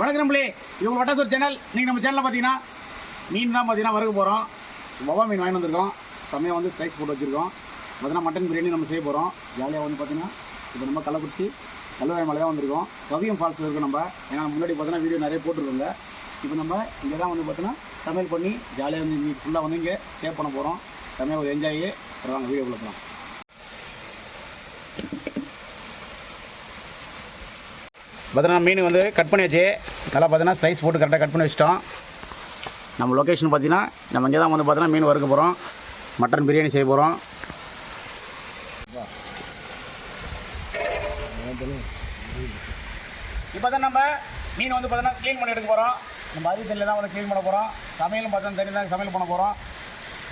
வணக்கம் நம்மளே இவங்க வட்டாசூர் சேனல். நீங்கள் நம்ம சேனலில் பார்த்தீங்கன்னா மீன் தான் பார்த்தீங்கன்னா வறுக்க போகிறோம் வவா மீன் வாங்கி வந்திருக்கோம். செம்மையாக வந்து ஸ்லைஸ் போட்டு வச்சுருக்கோம். பார்த்தீங்கன்னா மட்டன் பிரியாணி நம்ம செய்ய போகிறோம் ஜாலியாக வந்து பார்த்தீங்கன்னா இப்போ நம்ம கள்ளக்குறிச்சி கல்லுவாய் மலை தான் வந்திருக்கோம். கவியம் ஃபால்ஸ் இருக்கும் நம்ம. ஏன்னா முன்னாடி பார்த்தீங்கன்னா வீடியோ நிறைய போட்டுருக்கோங்க இப்போ நம்ம இங்கே தான் வந்து பார்த்தீங்கன்னா சமையல் பண்ணி ஜாலியாக வந்து இன்னைக்கு ஃபுல்லாக வந்து இங்கே ஸ்டே பண்ண போகிறோம் செம்மையாக ஒரு என்ஜாயே வாங்க வீடியோ போகலாம் பார்த்தீங்கன்னா மீன் வந்து கட் பண்ணி வச்சு நல்லா பார்த்தீங்கன்னா ஸ்லைஸ் போட்டு கரெக்டாக கட் பண்ணி வச்சிட்டோம். நம்ம லொக்கேஷன் பார்த்தீங்கன்னா நம்ம இங்கே தான் வந்து பார்த்தீங்கன்னா மீன் வறுக்க போகிறோம் மட்டன் பிரியாணி செய்ய போகிறோம் இப்போ தான் நம்ம மீன் வந்து பார்த்தீங்கன்னா க்ளீன் பண்ணி எடுக்க போகிறோம் நம்ம அரி தண்ணியில் தான் வந்து க்ளீன் பண்ண போகிறோம் சமையலும் பார்த்தீங்கன்னா தண்ணி தான் சமையல் பண்ண போகிறோம்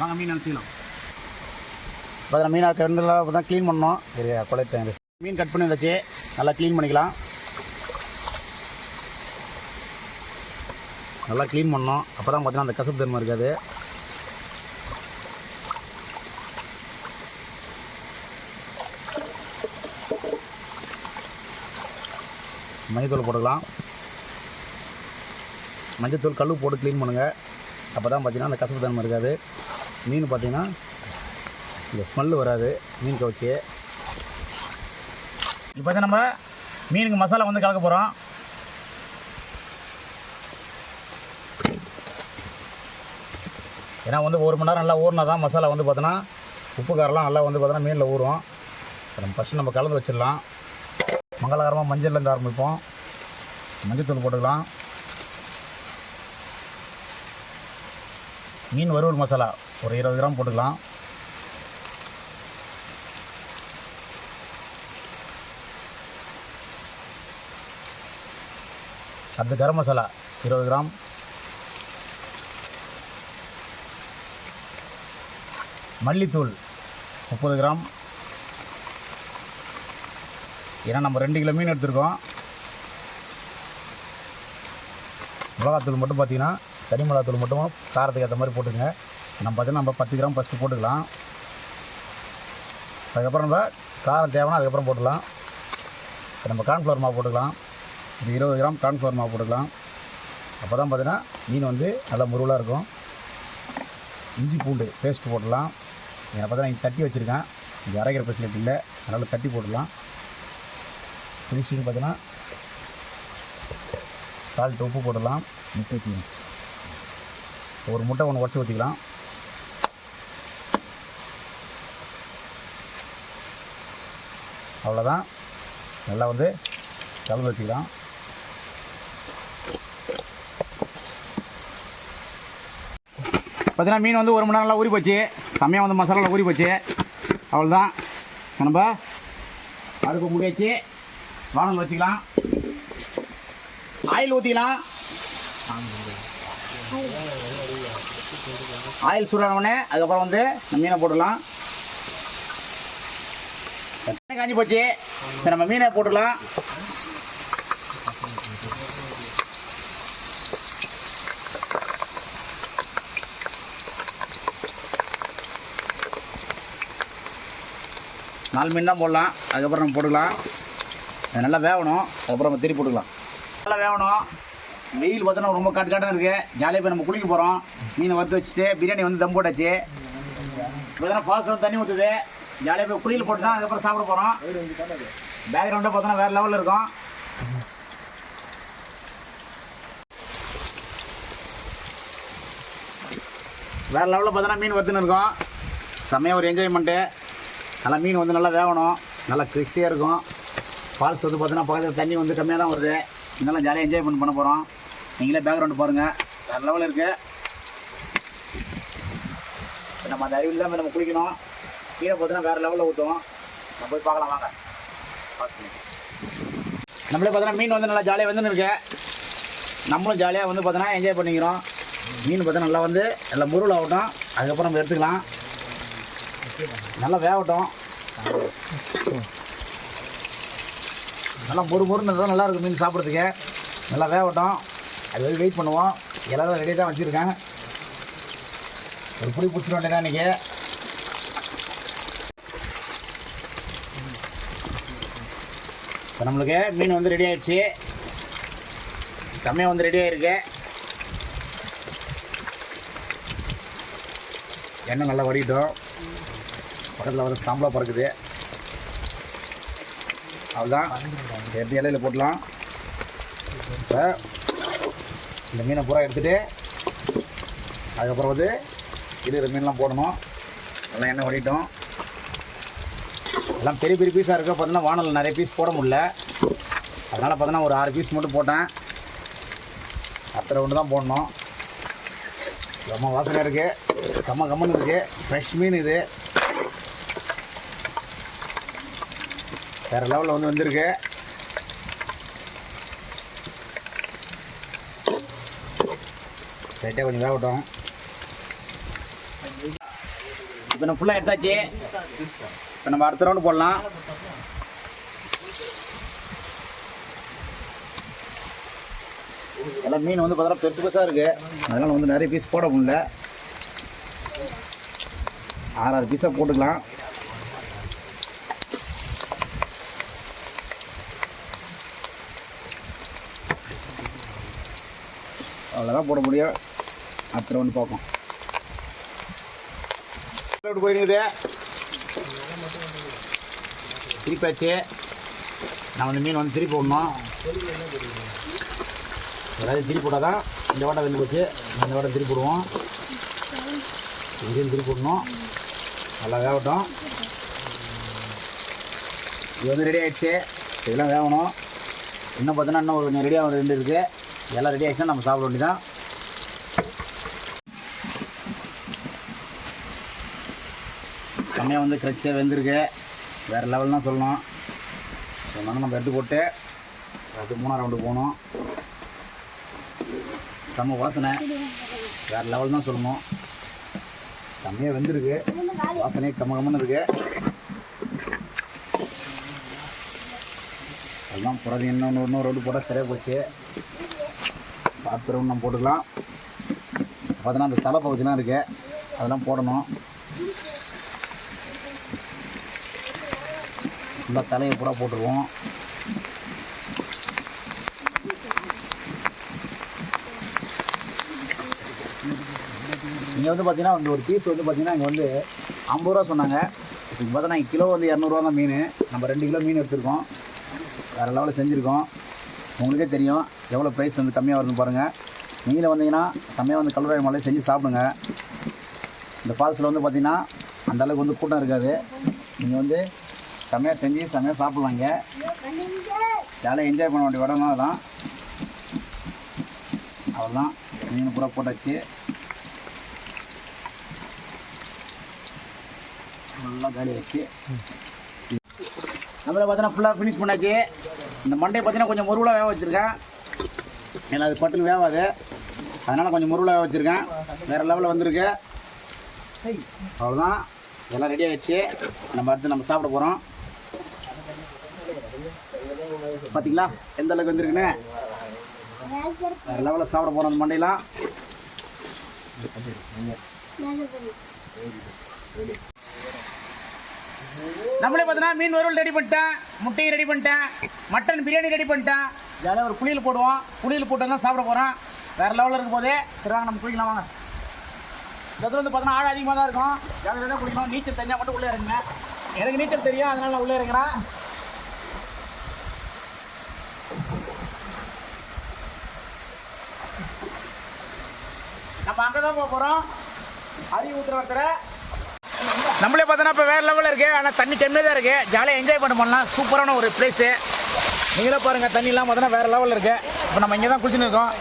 வாங்க மீன் நினச்சிக்கலாம் பார்த்தீங்கன்னா மீனை கண்டில் பார்த்தா க்ளீன் பண்ணோம் சரி குழைத்தேன் மீன் கட் பண்ணி வந்தாச்சு நல்லா க்ளீன் பண்ணிக்கலாம். நல்லா க்ளீன் பண்ணோம். அப்போ தான் பார்த்தீங்கன்னா அந்த கசப்பு தன்மை இருக்காது. மஞ்சத்தூள் போட்டுக்கலாம். மஞ்சத்தூள் கல் போட்டு க்ளீன் பண்ணுங்கள் அப்போ தான் பார்த்தீங்கன்னா அந்த கசப்பு தன்மை இருக்காது. மீன் பார்த்தீங்கன்னா இந்த ஸ்மெல்லு வராது. மீன் கவுச்சி இப்போ தான் நம்ம மீனுக்கு மசாலா வந்து கலக்க போகிறோம் ஏன்னா வந்து ஒரு மணி நேரம் நல்லா ஊறினா தான் மசாலா வந்து பார்த்தோன்னா உப்பு காரெல்லாம் நல்லா வந்து பார்த்தோன்னா மீனில் ஊறும். நம்ம ஃபஸ்ட்டு நம்ம கலந்து வச்சிடலாம். மங்களகரமாக மஞ்சள்லேருந்து ஆரம்பிப்போம். மஞ்சத்தூள் போட்டுக்கலாம். மீன் வறுவல் மசாலா ஒரு இருபது கிராம் போட்டுக்கலாம். அடுத்து கரம் மசாலா இருபது கிராம். மல்லித்தூள் முப்பது கிராம். ஏன்னா நம்ம ரெண்டு கிலோ மீன் எடுத்திருக்கோம். மிளகாத்தூள் மட்டும் பார்த்தீங்கன்னா தனி மிளகாத்தூள் மட்டும் காரத்துக்கு ஏற்ற மாதிரி போட்டுங்க நம்ம பார்த்தீங்கன்னா நம்ம பத்து கிராம் ஃபஸ்ட்டு போட்டுக்கலாம். அதுக்கப்புறம் நம்ம காரம் தேவைன்னா அதுக்கப்புறம் போட்டுக்கலாம். இப்போ நம்ம கார்ன்ஃப்ளவர் மாவு போட்டுக்கலாம். இது இருபது கிராம் கார்ன்ஃப்ளவர் மாவு போட்டுக்கலாம். அப்போ தான் பார்த்தீங்கன்னா மீன் வந்து நல்லா முருவலாக இருக்கும். இஞ்சி பூண்டு பேஸ்ட் போட்டுடலாம் இதை பார்த்தீங்கன்னா இங்கே தட்டி வச்சுருக்கேன். இங்கே அரைக்கிற ஃபெசிலிட்டி இல்லை. அதனால் தட்டி போட்டுடலாம். ஃபினிஷிங் பார்த்தீங்கன்னா சால்ட் உப்பு போட்டுடலாம். முட்டை வச்சுக்கணும் ஒரு முட்டை ஒன்று உடச்சி ஊற்றிக்கலாம் அவ்வளோதான் நல்லா வந்து கலந்து வச்சுக்கலாம். பார்த்தீங்கன்னா மீன் வந்து ஒரு மணி நேரம்லாம் ஊறி போச்சு. செம்மையாக வந்து மசாலாவில் ஊறி போச்சு. அவ்வளோதான் நம்ம அடுப்பு முடியாச்சு வானல் வச்சுக்கலாம். ஆயில் ஊற்றிக்கலாம் ஆயில் சூடான உடனே அதுக்கப்புறம் வந்து நம்ம மீனை போட்டுடலாம். காஞ்சி போச்சு. இப்போ நம்ம மீனை போட்டுடலாம். நாலு மீன் தான் போடலாம். அதுக்கப்புறம் நம்ம போட்டுக்கலாம். அது நல்லா வேகணும் அதுக்கப்புறம் நம்ம திருப்பி போட்டுக்கலாம். நல்லா வேகணும் வெயில் பார்த்தோன்னா ரொம்ப காட்டு காட்டாக இருக்குது ஜாலியாக போய் நம்ம குளிக்க போகிறோம் மீனை வறுத்து வச்சுட்டு பிரியாணி வந்து தம் போட்டாச்சு. பார்த்தோன்னா ஃபால்ஸ் தண்ணி ஊற்றுது ஜாலியாக போய் குளியல் போட்டு தான் அதுக்கப்புறம் சாப்பிட போகிறோம் பேக்ரவுண்டாக பார்த்தோன்னா வேறு லெவலில் இருக்கும். வேறு லெவலில் பார்த்தோன்னா மீன் வறுத்துன்னு இருக்கோம். செம்மையாக ஒரு என்ஜாய்மெண்ட்டு நல்லா மீன் வந்து நல்லா வேகணும். நல்லா கிரிக்ஸியாக இருக்கும். ஃபால்ஸ் வந்து பார்த்தீங்கன்னா பக்கத்தில் தண்ணி வந்து கம்மியாக தான் வருது. இதெல்லாம் ஜாலியாக என்ஜாய் பண்ண பண்ண போகிறோம் நீங்களே பேக்ரவுண்டு பாருங்கள் வேறு லெவலில் இருக்குது இப்போ நம்ம அந்த அறிவில் தான் நம்ம குளிக்கணும். கீழே பார்த்தீங்கன்னா வேறு லெவலில் ஊற்றுவோம் நம்ம போய் பார்க்கலாம் வாங்க. நம்மளே பார்த்தோன்னா மீன் வந்து நல்லா ஜாலியாக வந்துன்னு இருக்கு. நம்மளும் ஜாலியாக வந்து பார்த்தோன்னா என்ஜாய் பண்ணிக்கிறோம். மீன் பார்த்தா நல்லா வந்து நல்லா முருள் ஆகட்டும். அதுக்கப்புறம் நம்ம எடுத்துக்கலாம். நல்லா வேகட்டும். நல்லா பொறு மொறுன்னு தான் நல்லா இருக்கும் மீன் சாப்பிட்றதுக்கு. நல்லா வேகட்டும். அது வரைக்கும் வெயிட் பண்ணுவோம். எல்லாரும் ரெடியாக தான் வச்சுருக்கேன் ஒரு புடி பிடிச்சிட வேண்டியதான் இன்றைக்கி இப்போ நம்மளுக்கு மீன் வந்து ரெடி ஆயிடுச்சு. சமயம் வந்து ரெடி ஆகிருக்கு எண்ணெய் நல்லா வடிட்டோம் பக்கத்தில் வந்து சாம்பலாக பறக்குது. அவ்வளோதான் எடுத்து இலையில போட்டலாம்? இப்போ இந்த மீனை பூரா எடுத்துகிட்டு அதுக்கப்புறம் வந்து இருக்கிற மீன்லாம் போடணும். எல்லாம் எண்ணெய் ஓடிட்டோம் எல்லாம் பெரிய பெரிய பீஸாக இருக்க பார்த்தீங்கன்னா வானலில் நிறைய பீஸ் போட முடில அதனால் பார்த்தீங்கன்னா ஒரு ஆறு பீஸ் மட்டும் போட்டேன். அத்தனை ஒன்று தான் போடணும். செம்ம வாசனையாக இருக்குது கம்ம கம்மன்னு இருக்குது ஃப்ரெஷ் மீன் இது. வேறு லெவலில் வந்து வந்திருக்கு. லைட்டாக கொஞ்சம் வேகட்டும். இப்போ நம்ம ஃபுல்லாக எடுத்தாச்சு. இப்போ நம்ம அடுத்த ரவுண்டு போடலாம். எல்லாம் மீன் வந்து பார்த்தா பெருசு பெருசாக இருக்குது அதனால் வந்து நிறைய பீஸ் போட முடியல. ஆறாறு பீஸாக போட்டுக்கலாம். அவ்வளோதான் போட முடியும். அப்புறம் ஒன்று பார்ப்போம். ரவுண்டு போயிடுது? திருப்பாச்சு நான் வந்து மீன் வந்து திருப்பி விடணும் அதாவது திருப்பி விட்டால் தான் இந்த வாட்டை வந்து போச்சு. இந்த வாட்டை திருப்பி விடுவோம் இதையும் திருப்பி விடணும் நல்லா வேகட்டும். இது வந்து ரெடி ஆகிடுச்சு இதெல்லாம் வேகணும். இன்னும் பார்த்தோன்னா இன்னும் ஒரு கொஞ்சம் ரெடியாக ரெண்டு இருக்குது எல்லாம் ரெடி ஆகிடுச்சுன்னா நம்ம சாப்பிட வேண்டியதான் செம்மையாக வந்து கிரச்சியாக வெந்திருக்கு. வேறு லெவல்னால் சொல்லணும். அதனால நம்ம எடுத்து போட்டு அது மூணாம் ரவுண்டு போகணும். செம்ம வாசனை. வேறு லெவல் தான் சொல்லணும். செம்மையாக வெந்திருக்கு. வாசனையே கம்ம கம்மன்னு இருக்கு. அதுதான் புறது இன்னொன்று இன்னொரு ரவுண்டு போட்டால் சரியாக போச்சு. பாத்திரம் நம்ம போட்டுக்கலாம். பார்த்தோன்னா அந்த தலை பகுதிலாம் இருக்குது அதெல்லாம் போடணும். ஃபுல்லாக தலையை பூரா போட்டுருவோம். இங்கே வந்து பார்த்தீங்கன்னா வந்து ஒரு பீஸ் வந்து பார்த்தீங்கன்னா இங்கே வந்து ஐம்பது ரூபா சொன்னாங்க. இப்போ பார்த்தீங்கன்னா கிலோ வந்து இரநூறுவா தான் மீன். நம்ம ரெண்டு கிலோ மீன் எடுத்திருக்கோம். வேறு லெவலில் செஞ்சுருக்கோம். உங்களுக்கே தெரியும் எவ்வளோ ப்ரைஸ் வந்து கம்மியாக வருதுன்னு பாருங்கள் நீங்களே வந்தீங்கன்னா செம்மையாக வந்து கல்லூரி மலை செஞ்சு சாப்பிடுங்க. இந்த ஃபால்ஸில் வந்து பார்த்தீங்கன்னா அந்தளவுக்கு வந்து கூட்டம் இருக்காது. நீங்கள் வந்து செம்மையாக செஞ்சு செம்மையாக சாப்பிட்லாங்க ஜாலியாக என்ஜாய் பண்ண வேண்டிய இடம் தான் அதெல்லாம். அவ்வளோதான் மீன் பூரா போட்டாச்சு. நல்லா காலி வச்சு நம்மளை பார்த்தோன்னா ஃபுல்லாக ஃபினிஷ் பண்ணாச்சு. இந்த மண்டையை பார்த்தீங்கன்னா கொஞ்சம் முருகலாக வேக வச்சுருக்கேன். ஏன்னா அது பட்டுன்னு வேவாது. அதனால் கொஞ்சம் முருவலாக வேக வச்சுருக்கேன். வேறு லெவலில் வந்திருக்கு. அவ்வளோதான் எல்லாம் ரெடி ஆகிடுச்சு நம்ம அடுத்து நம்ம சாப்பிட போகிறோம் பார்த்தீங்களா எந்த அளவுக்கு வந்திருக்குன்னு? வேறு லெவலில் சாப்பிட போகிறோம் அந்த மண்டையெல்லாம். நம்மளே பார்த்தோன்னா மீன் வறுவல் ரெடி பண்ணிட்டேன் முட்டையும் ரெடி பண்ணிட்டேன் மட்டன் பிரியாணி ரெடி பண்ணிட்டேன். ஜாலியாக ஒரு குளியல் போடுவோம். குளியல் போட்டு தான் சாப்பிட போகிறோம் வேறு லெவலில் இருக்கும் போதே சரி வாங்க நம்ம குளிக்கலாம் வாங்க. இதில் வந்து பார்த்தோன்னா ஆழம் அதிகமாக தான் இருக்கும். ஜாலியாக தான் குளிக்கணும் நீச்சல் தெரிஞ்சால் மட்டும் உள்ளே இறங்குங்க. எனக்கு நீச்சல் தெரியும் அதனால நான் உள்ளே இறங்குறேன். நம்ம அங்கே தான் போக போகிறோம் அருவி ஊற்றுற ஒருத்தரை நம்மளே பார்த்தோன்னா இப்போ வேறு லெவலில் இருக்குது ஆனால் தண்ணி கம்மியாக தான் இருக்குது ஜாலியாக என்ஜாய் பண்ண பண்ணலாம் சூப்பரான ஒரு பிளேஸு நீங்களே பாருங்கள் தண்ணிலாம் பார்த்தோன்னா வேறு லெவலில் இருக்குது இப்போ நம்ம இங்கே தான் குளிச்சுன்னு இருக்கோம்.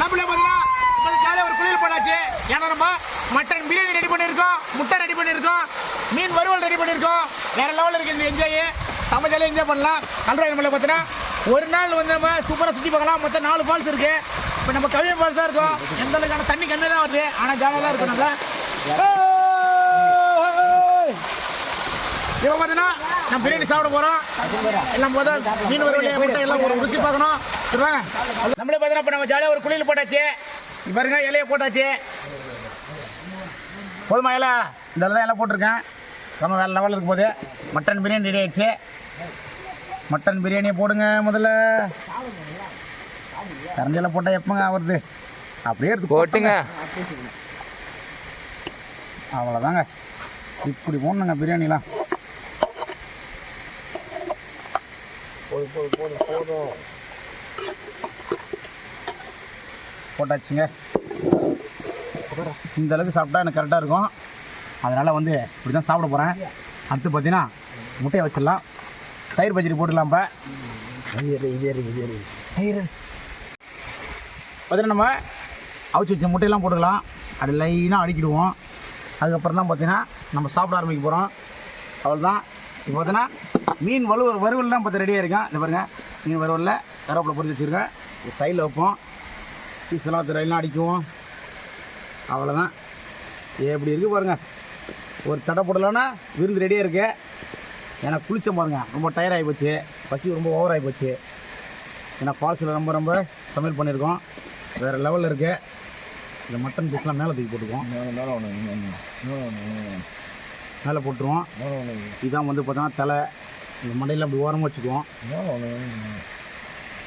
நம்மளே பார்த்தீங்கன்னா ஜாலியாக ஒரு குளியல் பண்ணாச்சு ஏன்னா நம்ம மட்டன் பிரியாணி ரெடி பண்ணியிருக்கோம். முட்டை ரெடி பண்ணியிருக்கோம். மீன் வறுவல் ரெடி பண்ணியிருக்கோம். வேறு லெவலில் இருக்குது இந்த என்ஜாய் நம்ம ஜாலியாக என்ஜாய் பண்ணலாம். கல்றாய் நம்மளை பார்த்தீங்கன்னா ஒரு நாள் வந்து நம்ம சூப்பராக சுற்றி பார்க்கலாம். மொத்தம் நாலு ஃபால்ஸ் இருக்குது இப்போ நம்ம கவிதை ஃபால்ஸ் தான் இருக்கோம். எந்த அளவுக்கான தண்ணி கம்மியாக தான் வருது. ஆனால் ஜாலியாக தான் இருக்கும் நம்ம இப்போ பார்த்தீங்கன்னா நம்ம பிரியாணி சாப்பிட போகிறோம் எல்லாம் போதும் மீன் வறுவல் முட்டை எல்லாம் ஒரு ருசி பார்க்கணும். சரி நம்மளே பார்த்தீங்கன்னா இப்போ நம்ம ஜாலியாக ஒரு குளியில் போட்டாச்சு. பாருங்க இலையை போட்டாச்சு. போதுமா இலை? இந்த இலை தான் இலை போட்டிருக்கேன். நம்ம வேறு லெவலில் இருக்கும் போது. மட்டன் பிரியாணி ரெடி ஆயிடுச்சு. மட்டன் பிரியாணியை போடுங்க முதல்ல. கரண்டியில் போட்டால் எப்போங்க ஆகுறது அப்படியே எடுத்து போட்டுங்க அவ்வளோதாங்க இப்படி போடணுங்க பிரியாணிலாம். போட்டாச்சுங்க. இந்த அளவுக்கு சாப்பிட்டா எனக்கு கரெக்டாக இருக்கும். அதனால் வந்து இப்படி தான் சாப்பிட போகிறேன் அடுத்து பார்த்தீங்கன்னா முட்டையை வச்சிடலாம். தயிர் பச்சடி போட்டுடலாம் இப்போ. பார்த்தீங்கன்னா நம்ம அவிச்சு வச்ச முட்டையெல்லாம் போட்டுக்கலாம். அது லைனாக அடிக்கிடுவோம். அதுக்கப்புறம் தான் பார்த்தீங்கன்னா நம்ம சாப்பிட ஆரம்பிக்க போகிறோம் அவ்வளோதான் இப்போ பார்த்தீங்கன்னா மீன் வலுவல் வறுவல்லாம் பார்த்து ரெடியாக இருக்கேன். இந்த பாருங்கள் மீன் வறுவலில் கருவேப்பிலை பொறிச்சு வச்சுருக்கேன். இது சைடில் வைப்போம். பீஸ் எல்லாம் பார்த்து லைனாக அடிக்குவோம். அவ்வளோதான் எப்படி இருக்குது பாருங்கள் ஒரு தடை போடலைன்னா விருந்து ரெடியாக இருக்கு. ஏன்னா குளிச்ச பாருங்க. ரொம்ப டயர் ஆகி போச்சு. பசி ரொம்ப ஓவர் ஆகி போச்சு. ஏன்னா ஃபால்ஸில் ரொம்ப ரொம்ப சமையல் பண்ணியிருக்கோம். வேறு லெவலில் இருக்கு இந்த மட்டன் பீஸ்லாம் மேலே தூக்கி போட்டுக்குவோம். மேலே போட்டுருவோம். இதான் வந்து பார்த்தோன்னா தலை. இந்த மண்டையில் அப்படி ஓரமாக வச்சுக்குவோம்.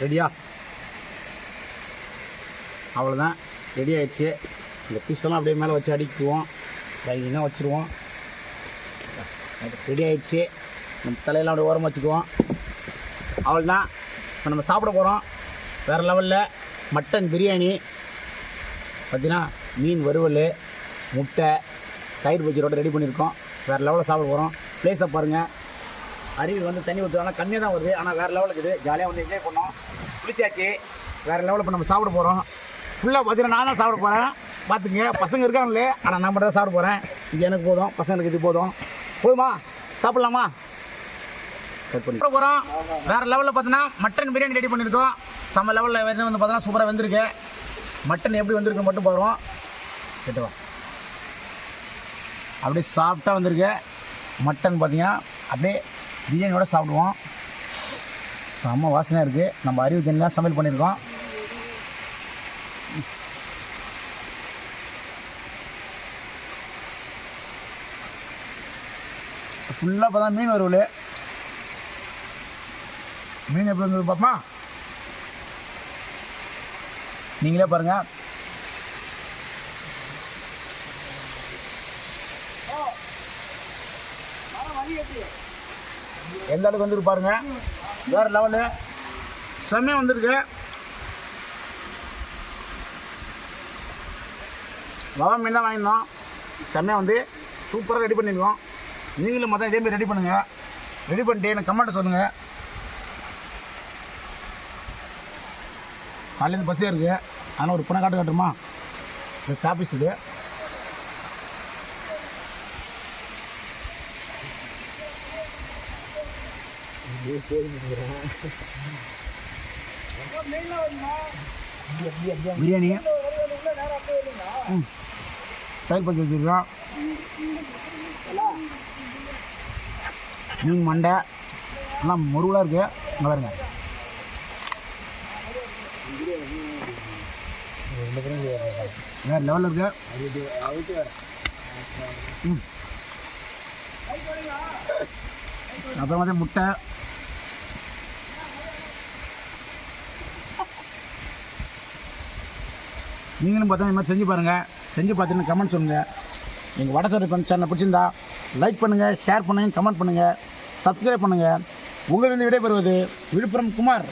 ரெடியா அவ்வளோதான் ரெடி ஆயிடுச்சு. இந்த பீஸெல்லாம் அப்படியே மேலே வச்சு அடிக்குவோம். லைனாக வச்சுருவோம். ரெடி ஆயிடுச்சு. நம்ம தலையெல்லாம் அப்படியே ஓரமாக வச்சுக்குவோம். அவ்வளோதான் இப்போ நம்ம சாப்பிட போகிறோம் வேறு லெவலில் மட்டன் பிரியாணி பார்த்தீங்கன்னா மீன் வறுவல் முட்டை தயிர் பஜ்ஜியோட ரெடி பண்ணியிருக்கோம். வேறு லெவலில் சாப்பிட போகிறோம் ப்ளேஸை பாருங்கள் அருவி வந்து தண்ணி ஊற்றுவாங்க கம்மியாக தான் வருது. ஆனால் வேறு லெவலுக்கு இது ஜாலியாக வந்து என்ஜாய் பண்ணோம். குளிச்சாச்சு. வேறு லெவலில் இப்போ நம்ம சாப்பிட போகிறோம் ஃபுல்லாக பார்த்தீங்கன்னா நான் தான் சாப்பிட போகிறேன் பார்த்துங்க பசங்க இருக்காங்களே. ஆனால் நான் மட்டும் தான் சாப்பிட போகிறேன் இது எனக்கு போதும். பசங்களுக்கு இது போதும். போதுமா? சாப்பிட்லாமா? கட் பண்ணி போகிறோம் வேறு லெவலில் பார்த்தீங்கன்னா மட்டன் பிரியாணி ரெடி பண்ணியிருக்கோம். செம்ம லெவலில் வந்து வந்து பார்த்தோன்னா சூப்பராக வெந்திருக்கு மட்டன் எப்படி வந்திருக்கு மட்டும் பாருவோம். கேட்டுவா அப்படியே சாஃப்டாக வந்திருக்கு மட்டன் பார்த்தீங்கன்னா அப்படியே பிரியாணியோட சாப்பிடுவோம். செம்ம வாசனையாக இருக்குது நம்ம அறிவு தண்ணிலாம் சமையல் பண்ணியிருக்கோம். ஃபுல்லாக இப்போ தான் மீன் வறுவல். மீன் எப்படி வந்து பார்ப்பான் நீங்களே பாருங்கள் எந்த அளவுக்கு வந்துருக்கு பாருங்க. வேற லெவலு செம்மையாக வந்திருக்கு. ரவா மீன் தான் வாங்கியிருந்தோம். செம்மையாக வந்து சூப்பராக ரெடி பண்ணியிருக்கோம். நீங்களும் மொத்தம் இதேமாதிரி ரெடி பண்ணுங்கள் ரெடி பண்ணிட்டு எனக்கு கமெண்ட்டை சொல்லுங்கள் காலையிலேருந்து பஸ்ஸே இருக்குது அதனால் ஒரு புனை காட்டு காட்டுமா இந்த சாப்பீஸ் இது. பிரியாணி. ம். தயிர் பச்சை வச்சுருக்கோம். மீன் மண்டை. எல்லாம் முருகலாக இருக்குது இங்கே பாருங்க. வேறு லெவலில் இருக்கா ம் அப்புறம் வந்து முட்டை நீங்களும் பார்த்தா இந்த மாதிரி செஞ்சு பாருங்கள் செஞ்சு பார்த்துட்டு கமெண்ட் சொல்லுங்கள் எங்கள் வடச்சோரி சேனல் பிடிச்சிருந்தா லைக் பண்ணுங்கள் ஷேர் பண்ணுங்கள் கமெண்ட் பண்ணுங்கள் சப்ஸ்கிரைப் பண்ணுங்கள் உங்களிருந்து விடைபெறுவது விழுப்புரம் குமார்.